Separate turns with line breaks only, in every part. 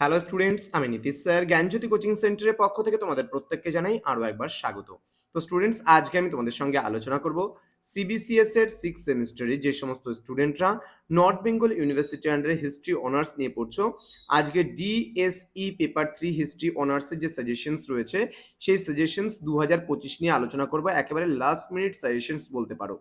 Hello students আমি Nitish sir. জ্ঞানজ্যোতি coaching সেন্টারের পক্ষ থেকে তোমাদের প্রত্যেককে জানাই আরও একবার স্বাগত। তো স্টুডেন্টস আজকে আমি তোমাদের সঙ্গে আলোচনা করব সিবিসিএস এর সিক্স সেমিস্টারে যে সমস্ত স্টুডেন্টরা নর্থ বেঙ্গল ইউনিভার্সিটি আন্ডারে হিস্ট্রি অনার্স নিয়ে পড়ছো। আজকে ডিএসই পেপার থ্রি হিস্ট্রি অনার্সের যে সাজেশনস রয়েছে, সেই সাজেশনস দু হাজার পঁচিশ নিয়ে আলোচনা করব। একেবারে লাস্ট মিনিট সাজেশনস বলতে পারো।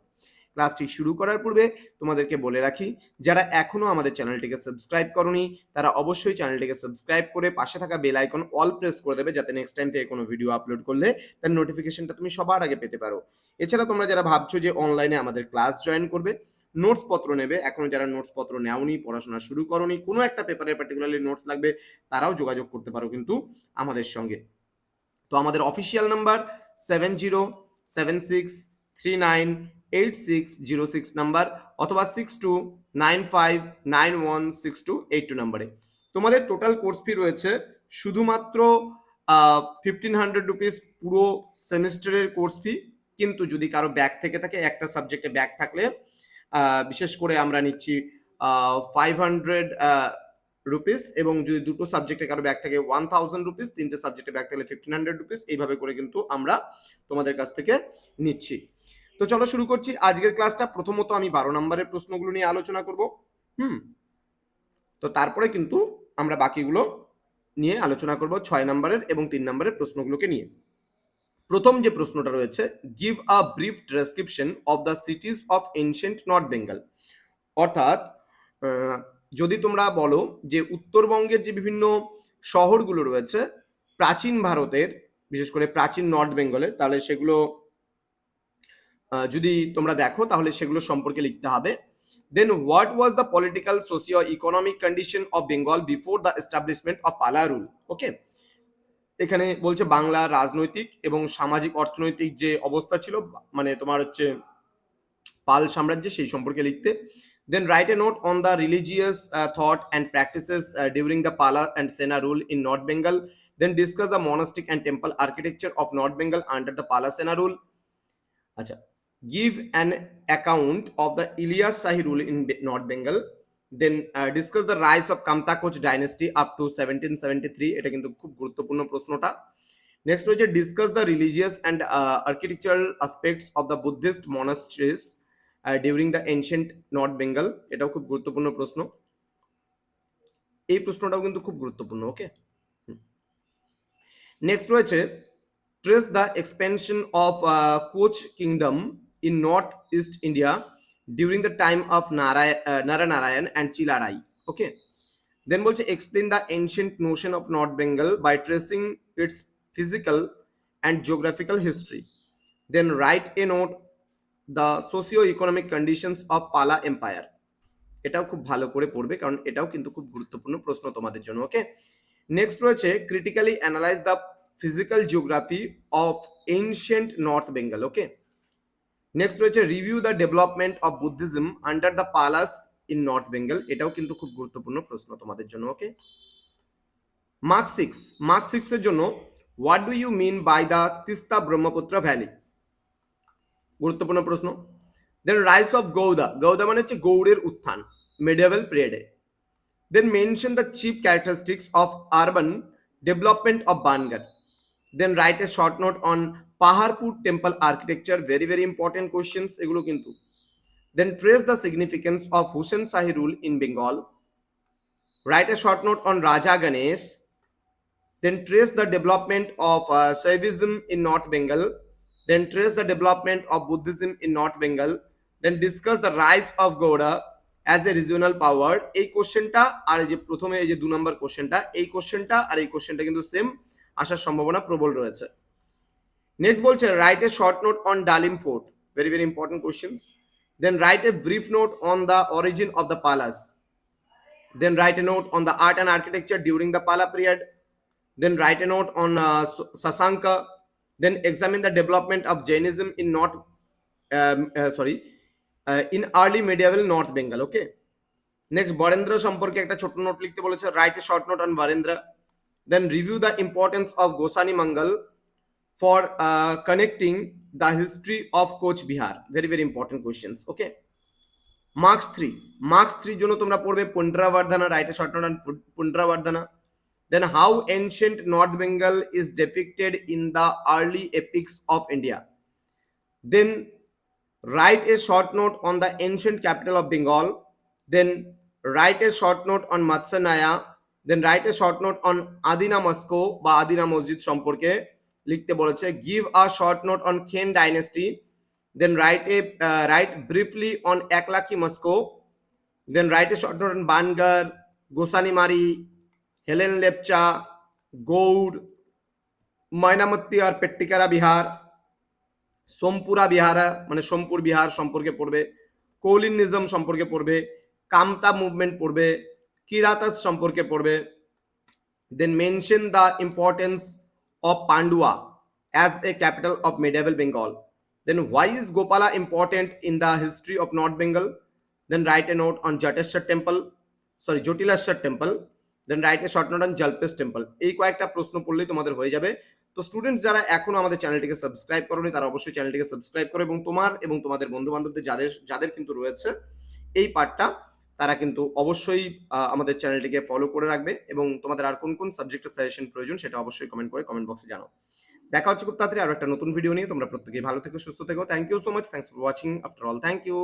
ক্লাসটি শুরু করার পূর্বে তোমাদেরকে বলে রাখি, যারা এখনও আমাদের চ্যানেলটিকে সাবস্ক্রাইব করনি, তারা অবশ্যই চ্যানেলটিকে সাবস্ক্রাইব করে পাশে থাকা বেল আইকন অল প্রেস করে দেবে যাতে নেক্সট টাইম থেকে কোনো ভিডিও আপলোড করলে তার নোটিফিকেশনটা তুমি সবার আগে পেতে পারো। এছাড়া তোমরা যারা ভাবছ যে অনলাইনে আমাদের ক্লাস জয়েন করবে নোটস পত্র নেবে, এখনও যারা নোটস পত্র নেওনি, পড়াশোনা শুরু করনি, কোনো একটা পেপারে পার্টিকুলারলি নোটস লাগবে, তারাও যোগাযোগ করতে পারো কিন্তু আমাদের সঙ্গে। তো আমাদের official number seven zero seven six three nine eight six zero six number অথবা six two nine five nine one six two eight two নাম্বারে তোমাদের টোটাল কোর্স ফি রয়েছে শুধুমাত্র ফিফটিন হান্ড্রেড রুপিস পুরো সেমিস্টারের কোর্স ফি কিন্তু যদি কারও ব্যাক থেকে থাকে, একটা সাবজেক্টে ব্যাক থাকলে বিশেষ করে আমরা নিচ্ছি ফাইভ হান্ড্রেড রুপিস এবং যদি দুটো সাবজেক্টে কারও ব্যাক থাকে ওয়ান থাউজেন্ড রুপিস তিনটে সাবজেক্টে ব্যাক থাকলে ফিফটিন হান্ড্রেড রুপিস এইভাবে করে কিন্তু আমরা তোমাদের কাছ থেকে নিচ্ছি। তো চলো শুরু করছি। আজকের ক্লাসটা প্রথমত আমি বারো নম্বরের প্রশ্নগুলো নিয়ে আলোচনা করব। হুম? তো তারপরে কিন্তু আমরা বাকিগুলো নিয়ে আলোচনা করব ছয় নম্বরের এবং তিন নম্বরের প্রশ্নগুলোকে নিয়ে। প্রথম যে প্রশ্নটা রয়েছে give a brief description of the cities of ancient north Bengal অর্থাৎ যদি তোমরা বলো যে উত্তরবঙ্গের যে বিভিন্ন শহরগুলো রয়েছে, প্রাচীন ভারতের, বিশেষ করে প্রাচীন নর্থ বেঙ্গলের তাহলে সেগুলো যদি তোমরা দেখো, তাহলে সেগুলো সম্পর্কে লিখতে হবে। Then what was the political socio economic condition of Bengal before the establishment of Pala rule okay এখানে বলছে বাংলা রাজনৈতিক এবং সামাজিক অর্থনৈতিক যে অবস্থা ছিল মানে তোমার হচ্ছে পাল সাম্রাজ্যে, সেই সম্পর্কে লিখতে। Then write a note on the religious thought and practices during the Pala and Sena rule in north Bengal then discuss the monastic and temple architecture of north Bengal under the Pala Sena rule আচ্ছা give an account of the Ilyas Shahi rule in North Bengal. Then uh, discuss the rise of Kamtakoch dynasty up to 1773. এটা কিন্তু খুব গুরুত্বপূর্ণ প্রশ্নটা next রয়েছে discuss the religious and architectural aspects of the Buddhist monasteries during the ancient north Bengal এটাও খুব গুরুত্বপূর্ণ প্রশ্ন এই প্রশ্নটাও কিন্তু খুব গুরুত্বপূর্ণ ওকে নেক্সট রয়েছে trace the expansion of Koch kingdom in northeast India during the time of Naray- uh, Naranarayan and Chilarai. Okay. Then বলছে explain the ancient notion of North Bengal by tracing its physical and geographical history. Then write a note the socio-economic conditions of Pala Empire. এটাও খুব ভালো করে পড়বে কারণ এটাও কিন্তু খুব গুরুত্বপূর্ণ প্রশ্ন তোমাদের জন্য ওকে নেক্সট রয়েছে critically analyse the physical geography of ancient north Bengal okay next রয়েছে review the development of Buddhism under the Palas in north Bengal এটাও কিন্তু খুব গুরুত্বপূর্ণ প্রশ্ন তোমাদের জন্য okay mark six mark six এর জন্য what do you mean by the Teesta Brahmaputra valley গুরুত্বপূর্ণ প্রশ্ন। দেন রাইস অফ গৌদা গৌদা মানে হচ্ছে গৌড়ের উত্থান মেডিয়েবল পিরিয়ডে then mention the chief characteristics of urban development of Bangarh then write a short note on Paharpur temple architecture very very important questions এগুলো কিন্তু। Then trace the significance of Hussain Shahi rule in Bengal write a short note on Raja Ganesh then trace the development of Shaivism in north Bengal then trace the development of Buddhism in north Bengal then discuss the rise of Gauda as a regional power এই কোশ্চেনটা আর এই যে প্রথমে এই যে দু নম্বর কোশ্চেনটা এই কোশ্চেনটা আর এই কোশ্চেনটা কিন্তু সেম আসার সম্ভাবনা প্রবল রয়েছে। নেক্সট বলছে write a short note on Dalim fort very very important questions then write a brief note on the origin of the Palas then write a note on the art and architecture during the Pala period then write a note on Sasanka then examine the development of Jainism in north sorry in early medieval north Bengal okay next Barendra সম্পর্কে একটা ছোট note লিখতে বলেছে। Write a short note on Barendra then review the importance of Gosani Mangal for uh, connecting the history of Coach Bihar. Very, very important questions. Okay. Marks three marks থ্রির জন্য তোমরা পড়বে পুন্ড্রাবর্ধনা রাইটে short note Pundravardhana Then how ancient North Bengal is depicted in the early epics of India. Then write a short note on the ancient capital of Bengal. Then write a short note on Matsanaya. Then write a short note on Adina Moscow বা আদিনা মসজিদ সম্পর্কে লিখতে বলেছে give a short note on Khen dynasty then write a write briefly on Eklakhi mosque then write a short note on Bangarh Gosanimari Helen Lepcha Gaur Mainamati আর পেট্টিকারা বিহার সোমপুরা বিহারা মানে সোমপুর বিহার সম্পর্কে পড়বে কৌলিনিজম সম্পর্কে পড়বে Kamata movement পড়বে কিরাতাস সম্পর্কে পড়বে? Then mention the importance of Pandua as a capital of medieval Bengal then why is Gopala important in the history of north Bengal then write a note on Jateshwar temple sorry Jatileshwar temple then write a short note on Jalpesh temple এই কয়েকটা প্রশ্ন পড়লেই তোমাদের হয়ে যাবে। তো students যারা এখনও আমাদের চ্যানেলটিকে সাবস্ক্রাইব করোনি, তারা অবশ্যই চ্যানেলটিকে সাবস্ক্রাইব করো এবং তোমার এবং তোমাদের বন্ধু বান্ধবদের যাদের যাদের কিন্তু রয়েছে, এই পার্টটা তারা কিন্তু অবশ্যই আমাদের চ্যানেলটিকে ফলো করে রাখবে এবং তোমাদের আর কোন কোন সাবজেক্টের সাজেশন প্রয়োজন সেটা অবশ্যই কমেন্ট করে কমেন্ট বক্সে জানাও। দেখা হচ্ছে খুব তাড়াতাড়ি আরও একটা নতুন ভিডিও নিয়ে। তোমরা প্রত্যেকেই ভালো থেকো, সুস্থ থেকো। Thank you so much thanks for watching after all thank you